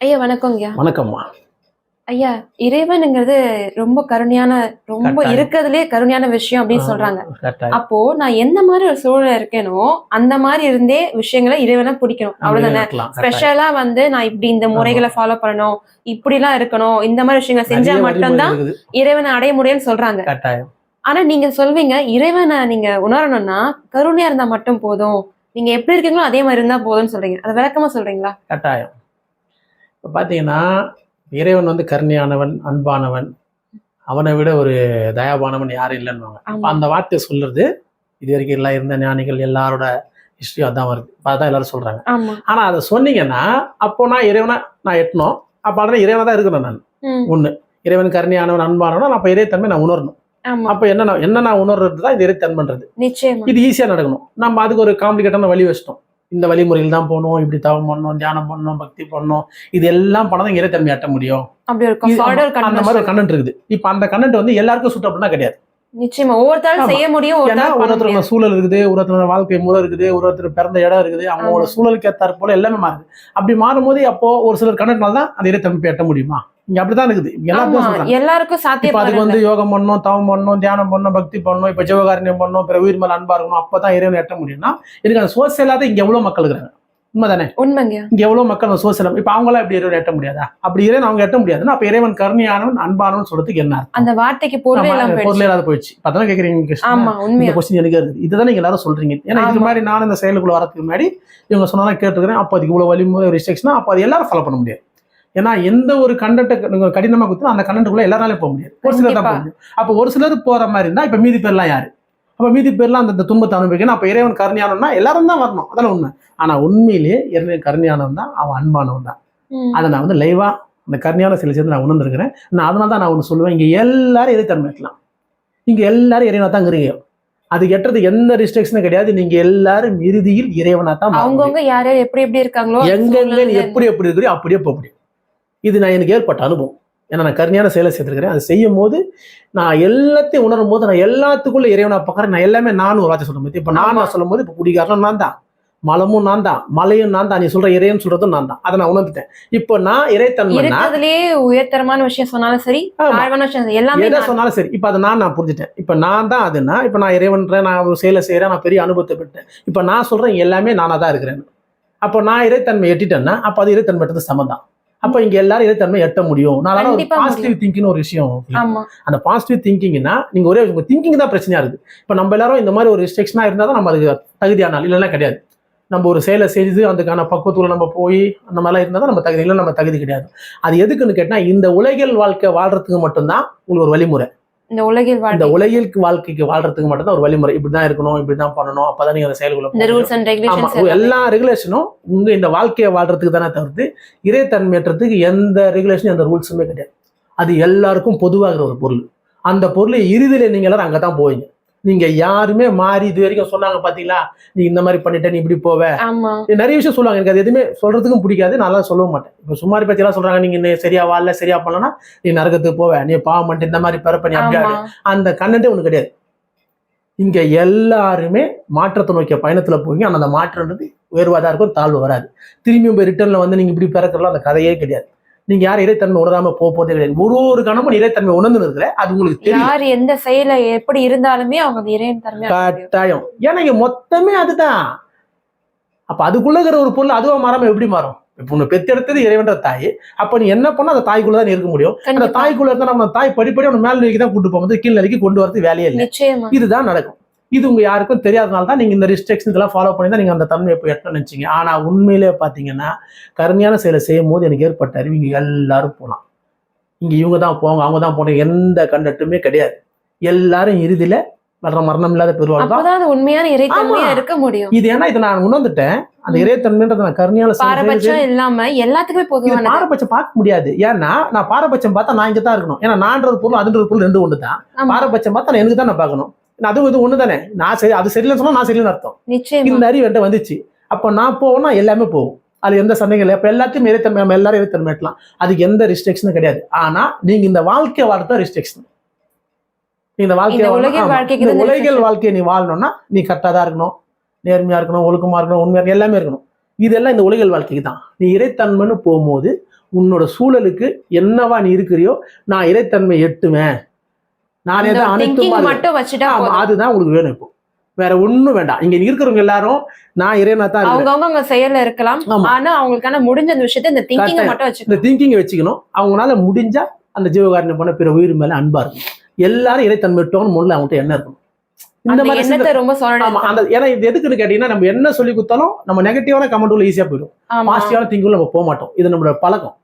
ஐயா வணக்கங்கய்யா வணக்கம்மா. ஐயா இறைவனுங்கிறது ரொம்ப கருணையான ரொம்ப. இருக்கிறதுலே கருணையான விஷயம் அப்படின்னு சொல்றாங்க. அப்போ நான் எந்த மாதிரி ஒரு சூழல இருக்கேனோ அந்த மாதிரி இருந்தே விஷயங்களை இறைவனை பிடிக்கணும். அவ்வளவுதானே. ஸ்பெஷலா வந்து நான் இப்படி இந்த முறைகளை ஃபாலோ பண்ணணும் இப்படி எல்லாம் இருக்கணும் இந்த மாதிரி விஷயங்களை செஞ்சா மட்டும்தான். இறைவனை அடைய முடியும்னு சொல்றாங்க. ஆனா நீங்க சொல்வீங்க இறைவனை நீங்க உணரணும்னா கருணையா இருந்தா மட்டும் போதும். நீங்க எப்படி இருக்கீங்களோ அதே மாதிரி இருந்தா போதும்னு சொல்றீங்க. அதை விளக்கமா சொல்றீங்களா? கட்டாயம். இப்போ பார்த்தீங்கன்னா இறைவன் வந்து கருணையானவன் அன்பானவன். அவனை விட ஒரு தயாபானவன் யாரும் இல்லைன்னுவாங்க. அப்ப. அந்த வார்த்தை சொல்றது இது வரைக்கும் எல்லாம் இருந்த ஞானிகள் எல்லாரோட ஹிஸ்டரியும் அதான் வருது. அதான் எல்லாரும் சொல்றாங்க. ஆமா. ஆனா அதை சொன்னீங்கன்னா அப்போ நான் இறைவனை நான் எட்டணும். அப்போ ஆனால் இறைவனா தான் இருக்கிறேன் நான். ஒண்ணு. இறைவன் கருணையானவன் அன்பானவன் அப்போ இறைத்தன்மை நான் உணரணும். அப்போ என்ன என்ன நான் உணர்றது தான் இது இறைத்தன்மைன்றது. இது ஈஸியாக நடக்கணும். நம்ம அதுக்கு ஒரு காம்ப்ளிகேட்டான வழி வச்சிட்டோம். இந்த வழிமுறையில் தான் போகணும் இப்படி தவம் பண்ணணும் தியானம் பண்ணணும் பக்தி பண்ணணும். இது எல்லாம் பண்ணால் தான் இறைத்தன்மை எட்ட முடியும் அந்த மாதிரி ஒரு. கண்டென்ட் இருக்குது. இப்போ அந்த கண்டென்ட் வந்து எல்லாருக்கும் சுட் அப்படின்னா கிடையாது. நிச்சயமா ஒவ்வொருத்தாலும் ஆமா. செய்ய முடியும் ஒருத்தரோட சூழல் இருக்குது ஒருத்தரோட வாழ்க்கை முறை இருக்குது ஒருத்தர் பிறந்த இடம் இருக்குது அவங்களோட. சூழலுக்கு ஏற்றாற் போல எல்லாமே மாறுது. அப்படி மாறும்போது அப்போ ஒரு சிலர் கண்டென்ட்னால தான் அந்த இறைத்தன்மை எட்ட முடியுமா? இங்க அப்படிதான் இருக்குது. எல்லாருக்கும் இப்ப அதுக்கு சாத்தியம் வந்து யோகம் பண்ணணும் தவம் பண்ணணும் தியானம் பண்ணணும் பக்தி பண்ணணும் இப்ப ஜீவகாரண்யம் பண்ணணும் பிற உயிர் மேல அன்பா இருக்கணும் அப்பதான் இறைவனை எட்ட முடியும்னா இதுக்கு அந்த சோசியலாக இங்க எவ்வளவு மக்கள் இருக்கிறாங்க? உண்மைதானே? உண்மைங்க. இங்க எவ்வளவு மக்கள் சோசியலம் இப்ப அவங்களாம் இப்படி இறைவனை எட்ட முடியாதா? அப்படி இறைவன் அவங்க எட்ட முடியாதுன்னா அப்ப இறைவன் கருணையானவன் அன்பானவன் சொல்றதுக்கு என்ன? அந்த வார்த்தைக்கு பொருளே இல்லாத போயிடுச்சு. அதான் கேக்குறீங்க இந்த கொஸ்டின் எனக்கு இருக்குது. இதுதான் நீங்க எல்லாரும் சொல்றீங்க. ஏன்னா ஆமா. முன்னாடி நான் இந்த செயலுக்குள்ள வரதுக்கு முன்னாடி இவங்க சொன்னாலும் கேட்டுருக்கிறேன். அப்போ அதுக்கு இவ்வளவு வலிமுறை ரிஸ்ட்ரிக்ஷனா அப்போ அது எல்லாரும் ஃபாலோ பண்ண முடியாது. ஏன்னா எந்த ஒரு கண்டென்ட்டை நீங்க கடினமா கொடுத்தா அந்த கண்டென்ட்டுக்குள்ள எல்லாராலையும் போக முடியாது. ஒரு சிலர் தான். போக முடியும். அப்போ ஒரு சிலர் போற மாதிரி இருந்தா இப்ப மீதி பேர்லாம் யாரு? அப்ப மீதி பேர்லாம் அந்த துன்பத்தை அனுபவிக்கணும். அப்ப இறைவன் கருணையானவன்னா எல்லாரும் தான் வரணும். அதான உண்மை. ஆனா உண்மையிலேயே இறைவன் கருணையானவன் தான் அவன் அன்பானவன் தான். அதை நான் வந்து லைவா அந்த கருணையான சிலை சேர்ந்து நான் உணர்ந்திருக்கிறேன். நான் அதனால தான் நான் ஒன்று சொல்லுவேன். இங்க எல்லாரும் இறைத்தன்மை இருக்கலாம். இங்க எல்லாரும் இறைவனா தான் இருக்கிறீங்க. அது எட்டுறது எந்த ரெஸ்ட்ரிக்ஷனும் கிடையாது. நீங்க எல்லாரும் இறுதியில் இறைவனா தான். அவங்கவுங்க யார் யார் எப்படி எப்படி இருக்காங்களோ சூழ்நிலை எப்படி எப்படி இருக்கிறீ அப்படியே போக முடியும். இது நான் எனக்கு ஏற்பட்ட அனுபவம். ஏன்னா நான் கருணையான செயலை செய்திருக்கிறேன் அதை செய்யும் போது நான் எல்லாத்தையும் உணரும் போது நான் எல்லாத்துக்குள்ள இறைவனா பார்க்கறேன். நான் எல்லாமே நானும் ஒரு வார்த்தை சொல்லும் போது இப்போ நான் சொல்லும் போது இப்போ குடிகாரனும் நான் தான். மலமும் நான் தான். மலையும் நான் தான். நீ சொல்ற இறைவன் சொல்றதும் நான் தான். அதை நான் உணர்ந்துட்டேன். இப்போ நான் இருக்கிறதுலயே உயர்தரமான விஷயம் சொன்னாலும் சரி எல்லாமே எதை. சொன்னாலும் சரி. இப்போ அதை நான் நான் புரிஞ்சுட்டேன். இப்போ நான் தான் அதுன்னா இப்போ நான் இறைவன்றேன் நான் ஒரு செயலை செய்கிறேன் நான் பெரிய அனுபவத்தை பெற்றேன். இப்போ நான் சொல்றேன் எல்லாமே நானாக தான் இருக்கிறேன் அப்போ நான் இறைத்தன்மை எட்டிட்டேன்னா அப்போ அது இறைத்தன்மைன்றது சமம் அப்போ இங்க எல்லாரும் இறைத்தன்மை எட்ட முடியும். நான் பாசிட்டிவ் திங்கிங் ஒரு விஷயம். அந்த பாசிட்டிவ் திங்கிங்னா நீங்க ஒரே உங்க திங்கிங் தான் பிரச்சனையா இருக்கு இப்போ நம்ம எல்லாரும் இந்த மாதிரி ஒரு ரெஸ்ட்ரிக்ஷனா இருந்தால் தான் நம்ம அதுக்கு தகுதியான இல்லைன்னா கிடையாது. நம்ம ஒரு செயலை செய்து அதுக்கான பக்குவத்துல நம்ம போய் அந்த மாதிரிலாம் இருந்தால் தான் நம்ம தகுதி இல்லை நம்ம தகுதி கிடையாது. அது எதுக்குன்னு கேட்டா இந்த உலகியல் வாழ்க்கை வாழ்றதுக்கு மட்டும்தான் உங்களுக்கு ஒரு வழிமுறை. இந்த உலகில் இந்த உலகியல் வாழ்க்கைக்கு வாழ்றதுக்கு மட்டும்தான் ஒரு வழிமுறை. இப்படிதான் இருக்கணும் இப்படிதான் பண்ணணும் அப்பதான் நீங்க அந்த செயல்குள்ள எல்லா ரெகுலேஷனும் உங்க இந்த வாழ்க்கையை வாழ்றதுக்கு தானே தவிர்த்து இறைத்தன்மையற்றதுக்கு எந்த ரெகுலேஷனும் எந்த ரூல்ஸுமே கிடையாது. அது எல்லாருக்கும் பொதுவாகிற ஒரு பொருள். அந்த பொருளை இறுதியில நீங்க எல்லாரும் அங்கதான் போவீங்க. நீங்க யாருமே மாறி இது வரைக்கும் சொன்னாங்க பாத்தீங்களா? நீ இந்த மாதிரி பண்ணிட்ட நீ இப்படி போவ. நிறைய விஷயம் சொல்லுவாங்க. எனக்கு அது எதுவுமே சொல்றதுக்கும் பிடிக்காது. நான் சொல்ல மாட்டேன். இப்போ சுமாரி பத்தி எல்லாம் சொல்றாங்க நீங்க சரியா வாழல சரியா பண்ணலன்னா நீ நரகத்துக்கு போவ. நீ பாவம் பண்ணிட்டு இந்த மாதிரி பிறப்ப நீ அப்படியே அந்த கண்டென்ட்டே ஒண்ணு கிடையாது. இங்க எல்லாருமே மாற்றத்தை நோக்கிய பயணத்துல போவீங்க. ஆனா அந்த மாற்றம்ன்றது உயர்வாதான் இருக்கும் தாழ்வு வராது. திரும்பியும் போய் ரிட்டர்ன்ல வந்து நீங்க இப்படி பிறக்கலாம் அந்த கதையே கிடையாது. நீங்க யாரும் இறைத்தன்மை உணராம போக போதே கிடையாது. ஒரு ஒரு கணமும் இறைத்தன்மை உணர்ந்து இருக்கிற அது உங்களுக்கு தெரியும். யார் எந்த செயல எப்படி இருந்தாலுமே அவங்க முடியும். கட்டாயம். ஏன்னா இங்க மொத்தமே அதுதான். அப்ப அதுக்குள்ள இருக்கிற ஒரு பொருள் அதுவா மாறாம எப்படி மாறும்? இப்ப உன்னை பெத்தெடுத்தது இறைவன்ற தாய். அப்ப நீ என்ன பண்ணா அந்த தாய்க்குள்ள தான் இருக்க முடியும். அந்த. தாய்க்குள்ள இருந்தா நம்ம தாய் படிப்படி அவனை மேல் நிலைக்கு தான் கூட்டு போகும்போது கீழ் நிலைக்கு கொண்டு வரது வேலையே இல்லை. இதுதான் நடக்கும். இது உங்க யாருக்கும் தெரியாதனால தான் நீங்க இந்த ரெஸ்ட்ரிக்ஷன் இதெல்லாம் ஃபாலோ பண்ணி தான் நீங்க அந்த தன்மையை போய் எட்டணும்னு நினைச்சீங்க. ஆனா உண்மையிலே பாத்தீங்கன்னா கருமையான செயலை செய்யும் போது எனக்கு ஏற்பட்ட அறிவு இங்க எல்லாரும் போலாம். இங்க இவங்க தான் போவாங்க அவங்க தான் போனாங்க எந்த கண்டட்டுமே கிடையாது. எல்லாரும் இறுதியில வர்ற மரணம் இல்லாத பெருவாள் தான். உண்மையான இறைத்தன்மையா. இருக்க முடியும். இது ஏன்னா இதை நான் உணர்ந்துட்டேன். அந்த. இறைத்தன்மைன்றதை நான் கருணையால பாரபட்சம் இல்லாம எல்லாத்துக்குமே இது பொதுவானது பாரபட்சம் பார்க்க முடியாது. ஏன்னா நான் பாரபட்சம் பார்த்தா நான் இங்க தான் இருக்கணும். ஏன்னா நான்ற ஒரு பொருள் அதுன்ற ஒரு பொருள் ரெண்டு ஒன்று தான். பாரபட்சம் பார்த்தா நான் எனக்கு தான் நான் பார்க்கணும். நான் அதுவும் இது ஒன்று தானே நான் சரி அது சரியில்லைன்னு சொன்னா நான் சரியில்லைன்னு அர்த்தம். இந்த அறிவு என்கிட்ட வந்துச்சு. அப்போ நான் போகணும்னா எல்லாமே போகும். அது எந்த சந்தேகம் இல்லை. அப்போ எல்லாத்தையும் இறைத்தன்மை நம்ம எல்லாரும் இறைத்தன்மை எட்டலாம் அதுக்கு எந்த ரெஸ்ட்ரிக்ஷனும் கிடையாது. ஆனா நீங்க இந்த வாழ்க்கை வாழ்றத ரெஸ்ட்ரிக்ஷன் நீ இந்த வாழ்க்கையை இந்த. உலகில். வாழ்க்கையை நீ வாழணும்னா நீ கரெக்டாக தான் இருக்கணும். நேர்மையா இருக்கணும் ஒழுக்கமா இருக்கணும் உண்மையா இருக்கணும், எல்லாமே இருக்கணும். இதெல்லாம் இந்த உலகியல் வாழ்க்கைக்கு தான். நீ இறைத்தன்மைன்னு போகும்போது உன்னோட சூழலுக்கு என்னவா நீ இருக்கிறியோ நான் இறைத்தன்மை எட்டுவேன். நானே தான் அனைத்துமா திங்கிங். மட்டும் வச்சுட்டா. அதுதான் உங்களுக்கு வேணும் இப்போ. வேற ஒண்ணும் வேண்டாம். இங்க இருக்கிறவங்க எல்லாரும் நான் இறைவனா தான் அவங்கவங்க அவங்க செயல்ல இருக்கலாம். ஆனா அவங்களுக்கான முடிஞ்ச அந்த விஷயத்த இந்த திங்கிங். மட்டும் இந்த வச்சுக்கணும் திங்கிங்கை வச்சுக்கணும். அவங்களால முடிஞ்சா அந்த ஜீவகாரண்யம் பண்ண பிற உயிர் மேல அன்பா இருக்கும் எல்லாரும் இறைத்தன்மை விட்டோம்னு முதல்ல அவங்ககிட்ட என்ன இருக்கணும்? இந்த மாதிரி ரொம்ப அந்த ஏன்னா இது எதுக்குன்னு கேட்டீங்கன்னா நம்ம என்ன சொல்லி கொடுத்தாலும் நம்ம நெகட்டிவான கமெண்ட் உள்ள ஈஸியா போயிடும். பாசிட்டிவான திங்குள்ள நம்ம போக மாட்டோம். இது நம்மளோட பழக்கம்.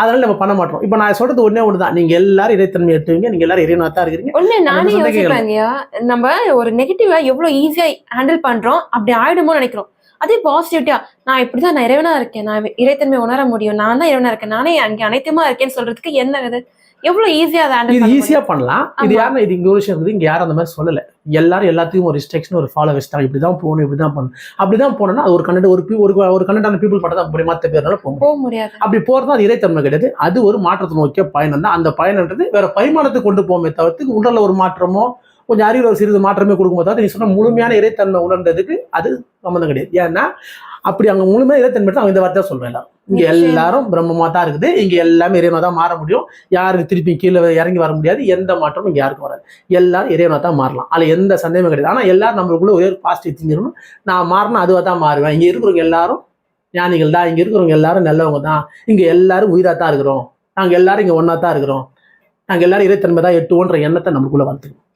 அதனால நம்ம பண்ண மாட்டோம். இப்போ நான் சொல்றது ஒண்ணே ஒன்று தான் நீங்க எல்லாரும் இறைத்தன்மை எட்டுவீங்க நீங்க எல்லாரும் இறைவனா தான் இருக்கிறீங்க. ஒண்ணு நானே. யோசிப்பேங்கய்யா. நம்ம ஒரு நெகட்டிவா எவ்வளவு ஈஸியா ஹேண்டில் பண்றோம் அப்படி ஆயிடுமோ நினைக்கிறோம். அதே பாசிட்டிவிட்டியா நான் இப்படிதான் நான் இறைவனா இருக்கேன். நான் இறைத்தன்மை உணர முடியும். நான் தான் இறைவனா இருக்கேன். நானே அங்கே அனைத்துமா இருக்கேன்னு சொல்றதுக்கு என்ன இது எவ்வளவு ஈஸியா அதை இது ஈஸியா பண்ணலாம். இது. யாரும் இது இங்க ஒரு விஷயம் இருக்குது. இங்க யாரும் அந்த மாதிரி சொல்லல. எல்லாரும் எல்லாத்தையும் ஒரு ரிஸ்ட்ரிக்ஷன் ஒரு ஃபாலோ வச்சுட்டாங்க. இப்படிதான் போகணும் இப்படிதான் பண்ணணும். அப்படிதான் போனோம்னா அது ஒரு கண்டென்ட் ஒரு ஒரு ஒரு கண்டென்டான பீப்புள் மட்டும் தான் அப்படி மற்ற பேர்னால போக முடியாது. அப்படி போறது அது இறைத்தன்மை கிடையாது. அது ஒரு மாற்றத்தை நோக்கிய பயணம் தான். அந்த பயணன்றது வேற பரிமாணத்துக்கு கொண்டு போமே தவிர்த்து உடல்ல ஒரு மாற்றமோ கொஞ்சம் அறிவில் ஒரு சிறிது மாற்றமே கொடுக்கும்போது நீ சொன்ன முழுமையான இறைத்தன்மை உணர்ந்ததுக்கு அது சம்மந்தம் கிடையாது. ஏன்னா அப்படி அங்க முழுமையான இறைத்தன்மை எடுத்தா அவங்க இந்த வார்த்தையை சொல்வேன் இங்க. எல்லாரும் பிரம்மமா தான் இருக்குது. இங்க எல்லாமே இறைவனா தான் மாற முடியும். யாரும் திருப்பி கீழே இறங்கி வர முடியாது. எந்த மாற்றமும் இங்க யாருக்கும் வராது. எல்லாரும் இறைவனா தான் மாறலாம். அதுல எந்த சந்தேகமும் கிடையாது. ஆனா எல்லாரும் நம்மளுக்குள்ள ஒரே பாசிட்டிவ் திங்க் நான் மாறினா அதுவா தான் மாறுவேன். இங்க இருக்கிறவங்க எல்லாரும் ஞானிகள் தான். இங்க இருக்கிறவங்க எல்லாரும் நல்லவங்க தான். இங்க எல்லாரும் உயிரா தான் இருக்கிறோம். நாங்க எல்லாரும் இங்க ஒண்ணா தான் இருக்கிறோம். நாங்க எல்லாரும் இறைத்தன்மை தான் எட்டுவோன்ற எண்ணத்தை நமக்குள்ள வளர்த்துக்கணும்.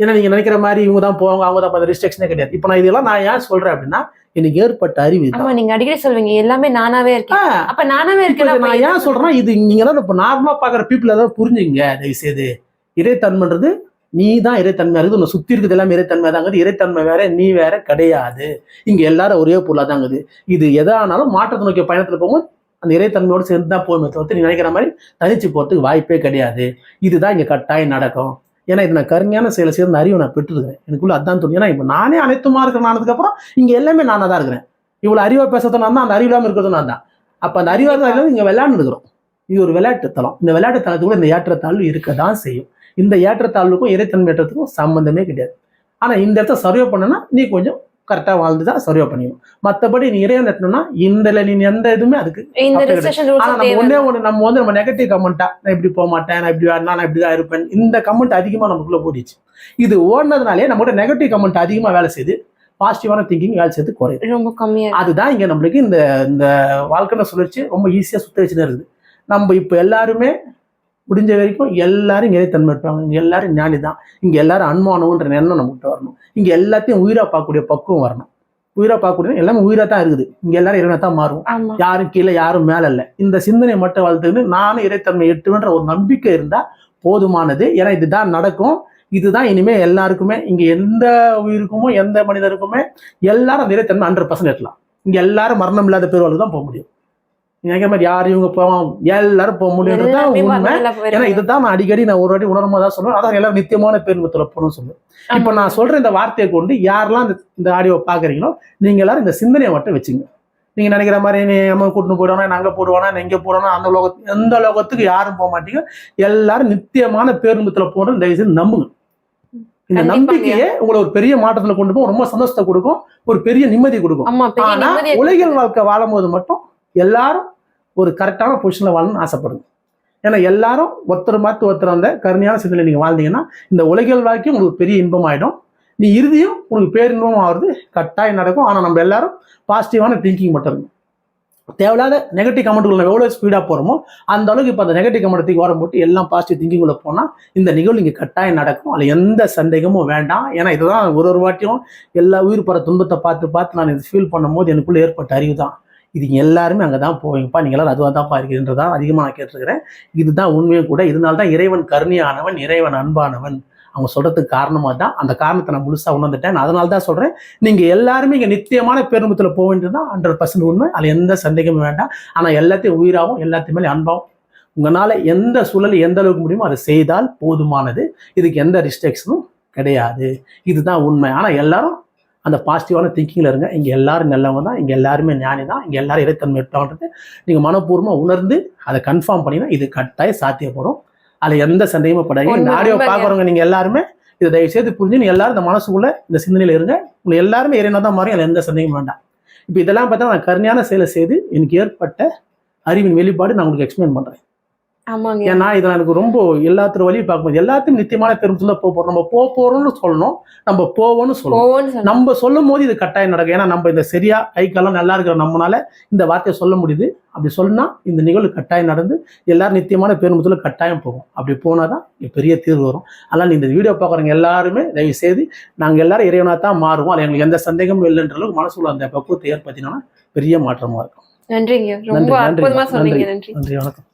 ஏன்னா நீங்க நினைக்கிற மாதிரி இவங்க தான் போவாங்க அவங்க தான் ரெஸ்ட்ரிக்ஷனே கிடையாது. இப்போ நான் இதெல்லாம் நான் ஏன் சொல்றேன் அப்படின்னா எனக்கு ஏற்பட்ட அறிவு. ஆமா நீங்க அடிக்கடி சொல்வீங்க எல்லாமே நானாவே இருக்கேன். அப்ப நானாவே இதை நான் ஏன் இருக்கேன் சொல்றேன்னா இது நீங்க எல்லாம் இப்போ நார்மலா பாக்குற பீப்புள் எல்லாம் புரிஞ்சுங்க தயவு செய்து இறைத்தன்மைன்றது நீ தான் இறைத்தன்மை இருக்குது உன்னை சுத்தி இருக்குது எல்லாம் இறைத்தன்மை தாங்குது இறைத்தன்மை வேற நீ வேற கிடையாது. இங்க எல்லாரும் ஒரே பொருளா தாங்குது இது எதானாலும் மாற்றத்தை நோக்கிய பயணத்துல போகும்போது அந்த இறைத்தன்மையோடு சேர்ந்து தான் போகுமே தவிர்த்து நீ நினைக்கிற மாதிரி தனிச்சு போறதுக்கு வாய்ப்பே கிடையாது. இதுதான் இங்க கட்டாயம் நடக்கும். ஏன்னா இது நான் கருமையான செயலை செய்யறது அறிவு நான் பெற்றிருக்கிறேன். எனக்குள்ள அதான் தோணும். ஏன்னா இப்போ நானே அனைத்துமா இருக்கிறேன் ஆனதுக்கப்புறம் இங்கே எல்லாமே நானா தான் இருக்கிறேன். இவ்வளோ அறிவாக பேசுறது நான் தான் அந்த அறிவு இல்லாமல் இருக்கிறது நான் தான். அப்போ அந்த அறிவாக தான் இங்கே விளையாண்டு இருக்கிறோம். இது ஒரு விளையாட்டு தளம். இந்த விளையாட்டு தளத்துக்குள்ள இந்த ஏற்றத்தாழ்வு இருக்க தான் செய்யும். இந்த ஏற்றத்தாழ்வுக்கும் இறைத்தன்மை ஏற்றத்துக்கும் சம்பந்தமே கிடையாது. ஆனால் இந்த இடத்த சர்வே பண்ணனா நீ கொஞ்சம் கரெக்டா வாழ்ந்து தான் சர்வே பண்ணிக்கணும் மத்தபடி நீ இறைவன் நட்டணும்னா இந்த நீ எந்த இதுவுமே அதுக்கு இந்த அப்படி ரெஸ்ட்ரிக்ஷன் ஆனா ரூல்ஸ் நம்ம நம்ம வந்து நம்ம நெகட்டிவ் கமெண்டா நான் இப்படி போக மாட்டேன் நான் இப்படி வேணா நான் இப்படி தான் இருப்பேன் இந்த கமெண்ட் அதிகமா நமக்குள்ள ஓடிச்சு இது ஓடினதுனாலே நம்மகிட்ட நெகட்டிவ் கமெண்ட் அதிகமா வேலை செய்யுது பாசிட்டிவான திங்கிங் வேலை செய்து குறையுது. ரொம்ப கம்மியா இருக்கு. அதுதான் இங்க நம்மளுக்கு இந்த இந்த வாழ்க்கைன சுழற்சி ரொம்ப ஈஸியா சுத்த வச்சுன்னு இருக்குது. நம்ம இப்போ எல்லாருமே முடிஞ்ச வரைக்கும் எல்லாரும் இறைத்தன்மை இருப்பாங்க இங்க எல்லாரும் ஞானி தான் இங்க எல்லாரும் அன்மானவன்ற எண்ணம் நம்மகிட்ட வரணும். இங்க எல்லாத்தையும் உயிரா பார்க்கக்கூடிய பக்குவம் வரணும். உயிரா பார்க்கக்கூடிய எல்லாமே உயிரா தான் இருக்குது. இங்க எல்லாரும் இறைவனா தான் மாறும் ஆமா. யாரும் கீழே யாரும் மேல இல்லை. இந்த சிந்தனையை மட்டும் வளர்த்துக்கிட்டு நானும் இறைத்தன்மை எட்டுவேன்ற ஒரு நம்பிக்கை இருந்தா போதுமானது. ஏன்னா இதுதான் நடக்கும். இதுதான் இனிமே எல்லாருக்குமே இங்க எந்த உயிருக்குமோ எந்த மனிதருக்குமே எல்லாரும் அந்த இறைத்தன்மை ஹண்ட்ரட் பர்சன்ட் எட்டலாம். இங்க எல்லாரும் மரணம் இல்லாத பேர்வாளுக்கு தான் போக முடியும். நினைக்கிற மாதிரி யார் இவங்க போவோம் எல்லாரும் போக முடியும்ன்றது தான் எல்லாமே உண்மை. வரலாறுல ஏன்னா. இதுதான் நான் அடிக்கடி நான் ஒரு வாட்டி உணர்மா தான் சொல்லுவேன். அதான் எல்லாரும் நித்தியமான பேருந்துல போகணும்னு சொல்லுவேன். இப்போ. நான் சொல்ற இந்த வார்த்தையை கொண்டு யாரெல்லாம் இந்த ஆடியோவை பாக்குறீங்களோ நீங்க எல்லாரும் இந்த சிந்தனையை மட்டும் வச்சுங்க. நீங்க நினைக்கிற மாதிரி நீ அம்மா கூட்டின்னு போயிடுவானா நான் அங்க போடுவானா இங்க போடுவானா அந்த லோகத்து எந்த லோகத்துக்கு யாரும் போக மாட்டீங்க. எல்லாரும் நித்தியமான பேருந்துல போகணும் தயவு செய்து நம்புங்க. இந்த. நம்பிக்கையே உங்களை ஒரு பெரிய மாற்றத்துல கொண்டு போகும் ரொம்ப சந்தோஷத்தை கொடுக்கும். ஒரு பெரிய நிம்மதி கொடுக்கும். ஆனா உலகியல் வாழ்க்கை வாழும்போது மட்டும் எல்லாரும் ஒரு கரெக்டான பொசிஷனில் வாழணும்னு ஆசைப்படுங்க ஏன்னா எல்லாரும் ஒருத்தர் மாற்றி ஒருத்தர் அந்த கருணையான சிந்தனை நீங்கள் வாழ்ந்தீங்கன்னா இந்த உலகியல் வாழ்க்கையும் உங்களுக்கு பெரிய இன்பம் ஆகிடும் நீ இறுதியும் உங்களுக்கு பேரின்பம் ஆகுறது கட்டாயம் நடக்கும். ஆனால் நம்ம எல்லாரும் பாசிட்டிவான திங்கிங் மட்டும் இருக்கும் தேவையில்லாத நெகட்டிவ் கமெண்ட்டுக்குள்ள நம்ம எவ்வளோ ஸ்பீடாக போகிறோமோ அந்த அளவுக்கு இப்போ அந்த நெகட்டிவ் கமெண்ட்டுக்கு ஓரம் போட்டு எல்லாம் பாசிட்டிவ் திங்கிங்குள்ள போனால் இந்த நிகழ்வு இங்கே கட்டாயம் நடக்கும். அதில் எந்த சந்தேகமும் வேண்டாம். ஏன்னா இதுதான் ஒரு ஒரு வாட்டியும் எல்லா உயிர் பர துன்பத்தை பார்த்து பார்த்து நான் இது ஃபீல் பண்ணும்போது எனக்குள்ளே ஏற்பட்ட அறிவு தான். இது எல்லாருமே அங்கே தான் போவீங்கப்பா. நீங்கள் அதுவாக தான்ப்பா இருக்கிறன்றதான் அதிகமாக நான் கேட்டிருக்கிறேன். இதுதான் உண்மையும் கூட. இதனால தான் இறைவன் கருணையானவன் இறைவன் அன்பானவன். அவங்க சொல்கிறதுக்கு காரணமாக தான் அந்த காரணத்தை நான் முழுசாக உணர்ந்துட்டேன். அதனால தான் சொல்கிறேன் நீங்கள் எல்லாருமே இங்கே நித்தியமான பேருமத்தில் போக வேண்டியது தான் ஹண்ட்ரட் பர்சன்ட் உண்மை. அதில் எந்த சந்தேகமும் வேண்டாம். ஆனால் எல்லாத்தையும் உயிராகவும் எல்லாத்தையும் மேலே அன்பாகவும் உங்களால் எந்த சூழல் எந்த அளவுக்கு முடியுமோ அதை செய்தால் போதுமானது. இதுக்கு எந்த ரிஸ்ட்ரிக்ஷனும் கிடையாது. இதுதான் உண்மை. ஆனால் எல்லாரும் அந்த பாசிட்டிவான திங்கிங்கில் இருங்க. இங்கே எல்லாரும் நல்லவங்க தான். இங்கே எல்லாருமே ஞானி தான். இங்கே எல்லாரும் இறைத்தன்மை இருப்பாங்கன்றது நீங்கள் மனப்பூர்வமாக உணர்ந்து அதை கன்ஃபார்ம் பண்ணினா இது கட்டாயம் சாத்தியப்படும். அதில் எந்த சந்தேகமும் படாது உண்மைங்க. பார்க்குறவங்க நீங்கள் எல்லாருமே இதை தயவு செய்து புரிஞ்சு நீ எல்லாரும் இந்த மனசுக்குள்ள இந்த சிந்தனையில் இருங்க. உங்களை எல்லாருமே இறைவனா தான் மாறி அதில் எந்த சந்தேகமும் வேண்டாம். இப்போ இதெல்லாம் பார்த்தா நான் கருணையான செயலை செய்து எனக்கு ஏற்பட்ட அறிவின் வெளிப்பாடு நான் உங்களுக்கு எக்ஸ்பிளைன் பண்றேன். ஆமாங்க. ஏன்னா இதில் எனக்கு ரொம்ப எல்லாத்தோட வழியும் பார்க்கும்போது எல்லாத்தையும் நித்தியமான பெருமத்துல போக போறோம். நம்ம போக போறோம்னு சொல்லணும். நம்ம போவோம்னு சொல்லணும். நம்ம சொல்லும் போது இது கட்டாயம் நடக்கும். ஏன்னா நம்ம இந்த சரியா கை காலம் நல்லா இருக்கிற நம்மனால இந்த வார்த்தையை சொல்ல முடியுது. அப்படி சொன்னா இந்த நிகழ்வு கட்டாயம் நடந்து எல்லாரும் நித்தியமான பேருமத்துல கட்டாயம் போகும். அப்படி போனாதான் பெரிய தீர்வு வரும். அதனால இந்த வீடியோ பார்க்குறவங்க எல்லாருமே தயவு செய்து நாங்கள் எல்லாரும் இறைவனா தான் மாறுவோம். அது எங்களுக்கு எந்த சந்தேகமும் இல்லைன்ற அளவுக்கு மனசுல அந்த பக்குவத்தை ஏற்படுத்தினா பெரிய மாற்றமா இருக்கும். நன்றிங்க. ரொம்ப சொன்னீங்க. நன்றி. நன்றி வணக்கம்.